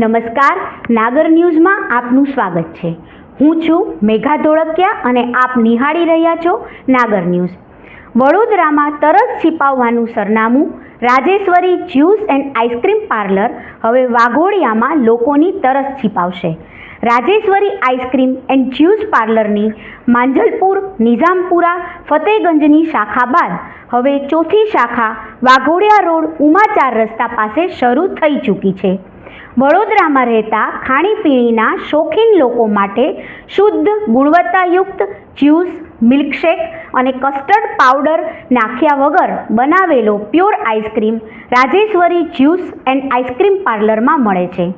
નમસ્કાર. નાગર ન્યૂઝમાં આપનું સ્વાગત છે. હું છું મેઘા ધોળકિયા અને આપ નિહાળી રહ્યા છો નાગર ન્યૂઝ. વડોદરામાં તરસ છિપાવવાનું સરનામું, Rajeshwari juice and ice cream parlour હવે વાઘોડિયામાં લોકોની તરસ છિપાવશે. Rajeshwari ice cream and juice પાર્લરની Manjalpur, Nizampura, ફતેગંજની શાખા બાદ હવે ચોથી શાખા વાઘોડિયા રોડ ઉમાચાર રસ્તા પાસે શરૂ થઈ ચૂકી છે. વડોદરામાં રહેતા ખાણીપીણીના શોખીન લોકો માટે શુદ્ધ, ગુણવત્તાયુક્ત જ્યુસ, મિલ્કશેક અને કસ્ટર્ડ પાવડર નાખ્યા વગર બનાવેલો pure ice cream Rajeshwari juice and ice cream પાર્લરમાં મળે છે.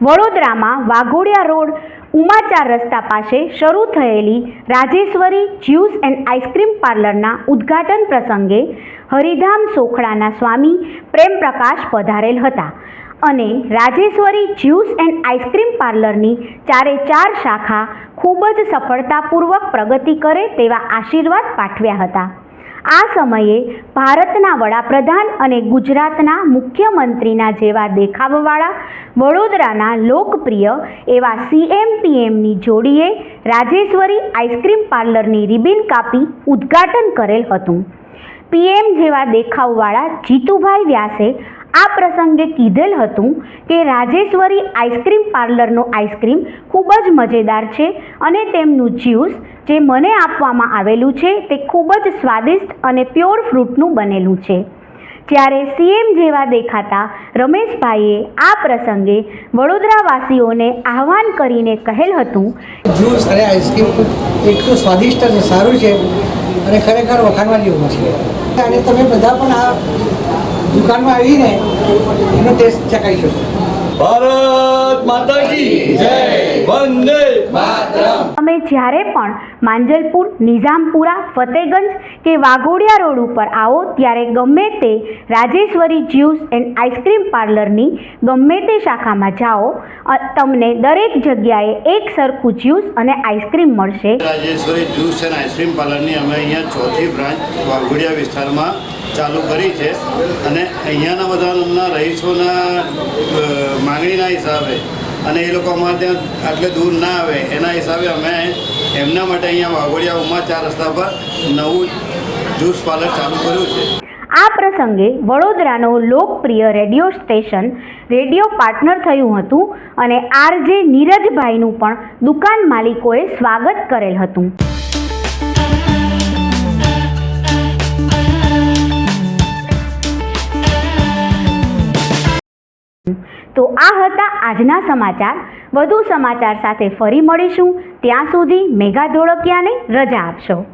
વડોદરામાં વાઘોડિયા રોડ, ઉમાચાર રસ્તા પાસે શરૂ થયેલી Rajeshwari juice and ice cream પાર્લરના ઉદ્ઘાટન પ્રસંગે હરિધામ સોખડાના સ્વામી પ્રેમપ્રકાશ પધારેલ હતા. અને Rajeshwari juice and ice cream પાર્લરની ચારે ચાર શાખા ખૂબ જ સફળતાપૂર્વક પ્રગતિ કરે તેવા આશીર્વાદ પાઠવ્યા હતા. આ સમયે ભારતના વડાપ્રધાન અને ગુજરાતના મુખ્યમંત્રીના જેવા દેખાવવાળા વડોદરાના લોકપ્રિય એવા સીએમ પીએમની જોડીએ રાજેશ્વરી આઈસ્ક્રીમ પાર્લરની રિબિન કાપી ઉદ્ઘાટન કરેલ હતું. પીએમ જેવા દેખાવવાળા જીતુભાઈ વ્યાસે આ પ્રસંગે કીધેલ હતું કે રાજેશ્વરી આઈસ્ક્રીમ પાર્લરનો આઈસ્ક્રીમ ખૂબ જ મજેદાર છે અને તેમનું જ્યુસ જે મને આપવામાં આવેલું છે તે ખૂબ જ સ્વાદિષ્ટ અને પ્યોર ફ્રૂટનું બનેલું છે. જ્યારે સીએમ જેવા દેખાતા રમેશભાઈએ આ પ્રસંગે વડોદરાવાસીઓને આહવાન કરીને કહેલ હતું, જ્યુસ અને આઈસ્ક્રીમ એટલું સ્વાદિષ્ટ અને સારું છે અને ખરેખર વખાણવા જેવું છે. અને તમે બધા પણ આ દુકાનમાં આવીને એનો ટેસ્ટ ચકાઈ શકો ભારત માતા કી જય વંદે તમે જ્યારે પણ માંજલપુર, નિઝામપુરા, ફતેગંજ કે વાઘોડિયા રોડ ઉપર આવો, ત્યારે ગમે તે Rajeshwari juice and ice cream પાર્લરની ગમે તે શાખામાં જાઓ તમને દરેક જગ્યાએ એક સરખું જ્યુસ અને આઈસ્ક્રીમ મળશે. Rajeshwari juice and ice cream પાર્લરની અમે અહીંયા ચોથી બ્રાન્ચ વાઘોડિયા વિસ્તારમાં ચાલુ કરી છે. અને અહીંયાના બધા રહીશોના માંગણીના હિસાબે અને એ લોકો અમારે ત્યાં આટલે દૂર ના આવે, એના હિસાબે અમે એમના માટે અહીંયા વાઘોડિયા ઉમા ચાર રસ્તા પર નવું જ્યુસ પાર્લર ચાલુ કર્યું છે. આ પ્રસંગે વડોદરાનો લોકપ્રિય રેડિયો સ્ટેશન રેડિયો પાર્ટનર થયું હતું અને આરજે નીરજભાઈનું પણ દુકાન માલિકોએ સ્વાગત કરેલ હતું. તો આ હતા આજના સમાચાર. વધુ સમાચાર સાથે ફરી મળીશું. ત્યાં સુધી મેઘા ધોળકિયાને રજા આપશો.